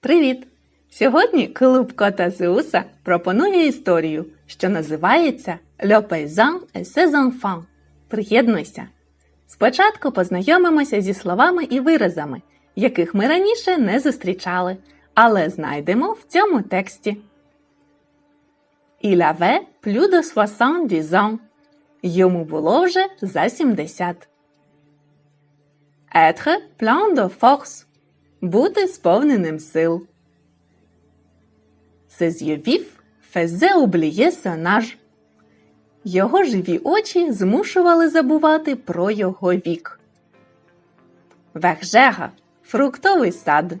Привіт! Сьогодні клуб Кота Зеуса пропонує історію, що називається Le paysan et ses enfants. Приєднуйся! Спочатку познайомимося зі словами і виразами, яких ми раніше не зустрічали, але знайдемо в цьому тексті. Il avait plus de 70 ans. Йому було вже за 70. Être plein de force. Бути сповненим сил. Faisaient oublier son âge. Його живі очі змушували забувати про його вік. Vergère – фруктовий сад.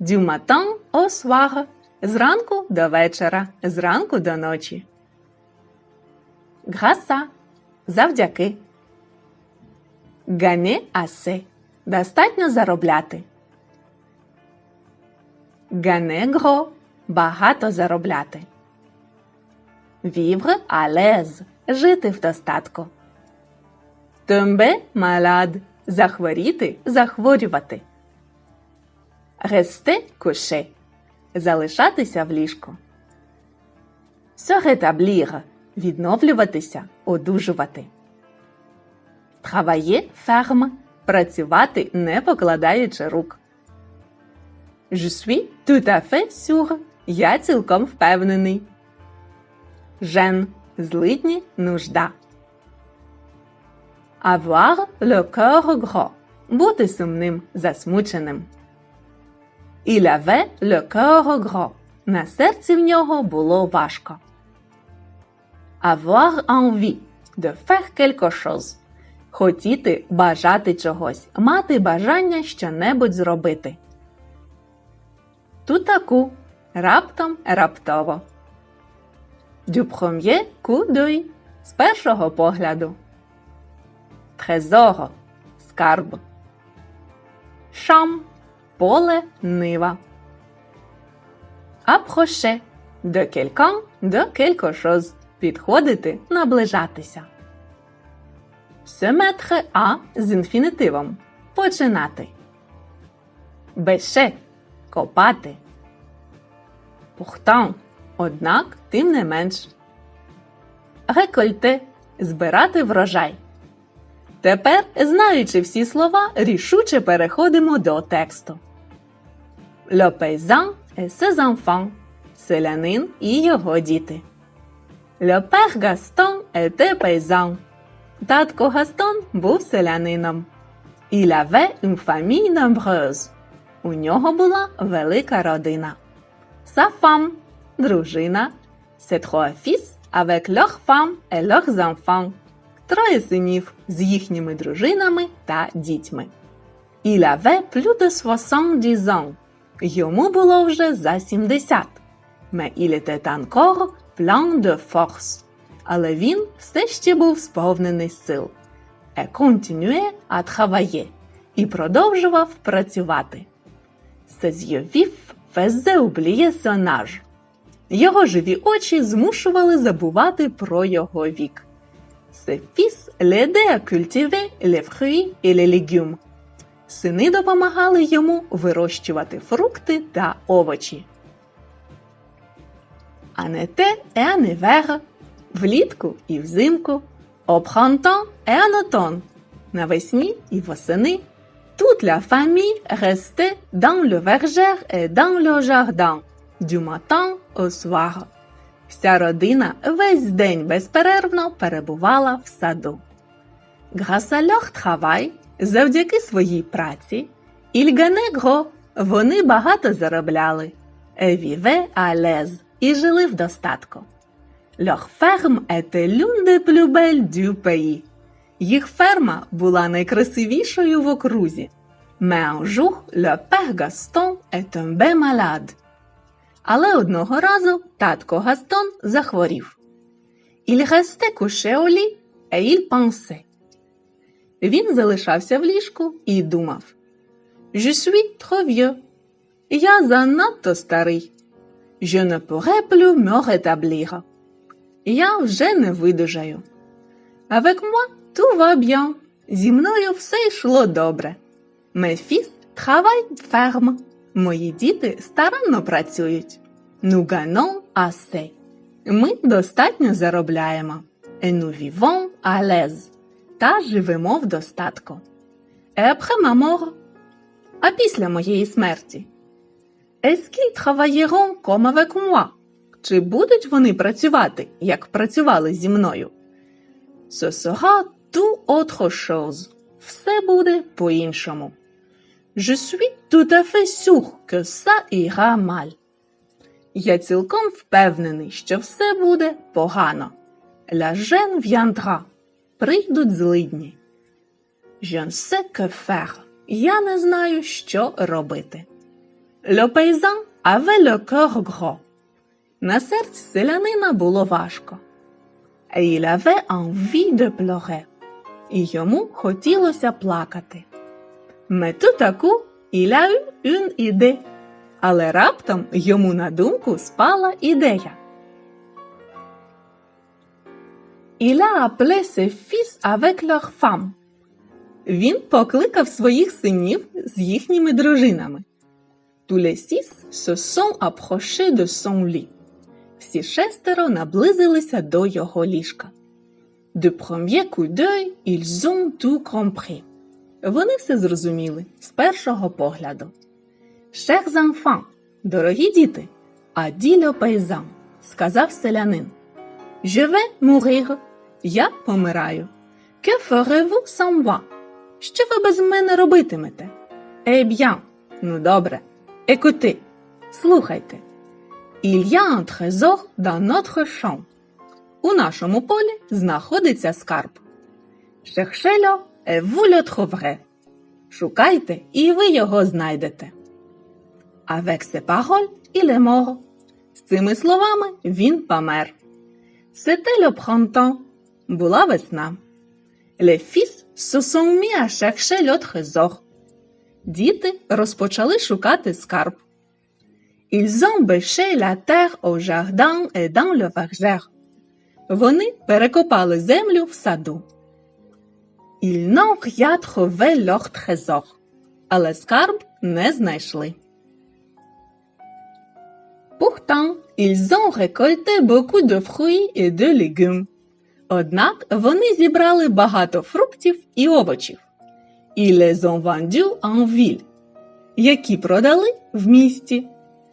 Au soir – зранку до вечора, зранку до ночі. Grâce – завдяки. Gagner assez – достатньо заробляти. Gros – багато заробляти. Vivre l'aise – жити в достатку. Tomber malade – захворіти, захворювати. Rester couché – залишатися в ліжку. Se – відновлюватися, одужувати. Travailler ferme – працювати, не покладаючи рук. Je suis tout à fait sûr – я цілком впевнений. Жен – злидні, нужда. Avoir le cœur gros – бути сумним, засмученим. Il avait le cœur gros – на серці в нього було важко. Avoir envie – de faire quelque chose – хотіти, бажати чогось, мати бажання щонебудь зробити. Тутаку – раптом, раптово. Coup d'œil – з першого погляду. Трезоро – скарб. Шам – поле, нива. De quelqu'un, de quelque chose – підходити, наближатися. Mettre à з інфінітивом – починати. Беше – копати. Pourtant – однак, тим не менш. Рекольте – збирати врожай. Тепер, знаючи всі слова, рішуче переходимо до тексту. Le paysan et ses enfants – селянин і його діти. Le père Gaston était paysan. Татко Гастон був селянином. Il avait une famille. У нього була велика родина. Femme – дружина. Avec leurs femmes et leurs enfants. Троє синів з їхніми дружинами та дітьми. Il avait plus de 70 ans. Йому було вже за 70. Mais il était encore plein de force. Але він все ще був сповнений сил. Et continuait à travailler. І продовжував працювати. Faisaient oublier son âge. Його живі очі змушували забувати про його вік. L'aidaient à cultiver les fruits et. Сини допомагали йому вирощувати фрукти та овочі. Et en hiver – влітку і взимку, et en automne – навесні і восени. Toute la famille restait dans le verger et dans le jardin, du matin. Вся родина весь день безперервно перебувала в саду. Grâce travail, завдяки своїй праці, ils вони багато заробляли, et l'aise, і жили в достатку. L'une des plus belles du pays. Їх ферма була найкрасивішою в окрузі. Père Gaston est tombé malade. Але одного разу татко Гастон захворів. Restait couché au lit et il pensait. Він залишався в ліжку і думав. Je suis trop vieux. Я занадто старий. Je ne pourrai plus me rétablir. Я вже не видужаю. Avec moi, tout va. Зі мною все йшло добре. Fils travaillent ferme. Мої діти старанно працюють. Nous gagnons. Ми достатньо заробляємо. Et nous vivons. Та живемо в достатку. Et après. А після моєї смерті. Est-ce qu'ils travailleront comme? Чи будуть вони працювати, як працювали зі мною? Ce sera tout autre. Все буде по-іншому. Je suis tout à fait sûr que ça ira mal. Я цілком впевнений, що все буде погано. La gêne viendra. Прийдуть злидні. Je ne sais que faire. Я не знаю, що робити. Le paysan avait le cœur gros. На серці селянина було важко. Il avait envie de. І йому хотілося плакати. Mais tout à coup, il. Але раптом йому на думку спала ідея. Il a appelé ses fils. Він покликав своїх синів з їхніми дружинами. Tous les six se sont approchés. Всі шестеро наблизилися до його ліжка. De premier coup d'œil, ils ont tout compris. Вони все зрозуміли з першого погляду. Chers enfants, дорогі діти, а le paysan, сказав селянин. Je vais mourir. Я помираю. Que ferez-vous sans moi? Що ви без мене робитимете? Eh bien, ну добре. Écoutez, слухайте. Dans notre champ. У нашому полі знаходиться скарб. Vous le trouverez. Шукайте, і ви його знайдете. Il est mort. З цими словами він помер. C'était le printemps. Була весна. Діти розпочали шукати скарб. Ils bêché la terre au jardin et dans le verger. Вони перекопали землю в саду. Ils n'ont rien trouvé leur trésor. Але скарб не знайшли. Pourtant, ils ont récolté beaucoup de fruits et de légumes. Однак вони зібрали багато фруктів і овочів. І les ont vendus en ville, які продали в місті.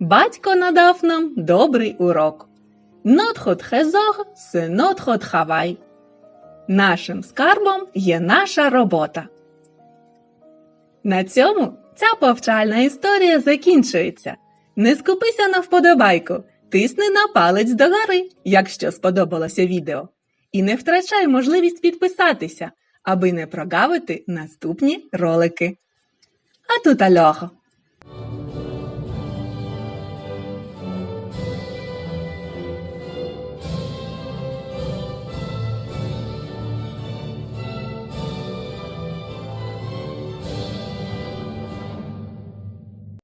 Батько надав нам добрий урок. Trésor, c'est notre travail. Нашим скарбом є наша робота. На цьому ця повчальна історія закінчується. Не скупися на вподобайку, тисни на палець догори, якщо сподобалося відео. І не втрачай можливість підписатися, аби не прогавити наступні ролики. А тут альохо!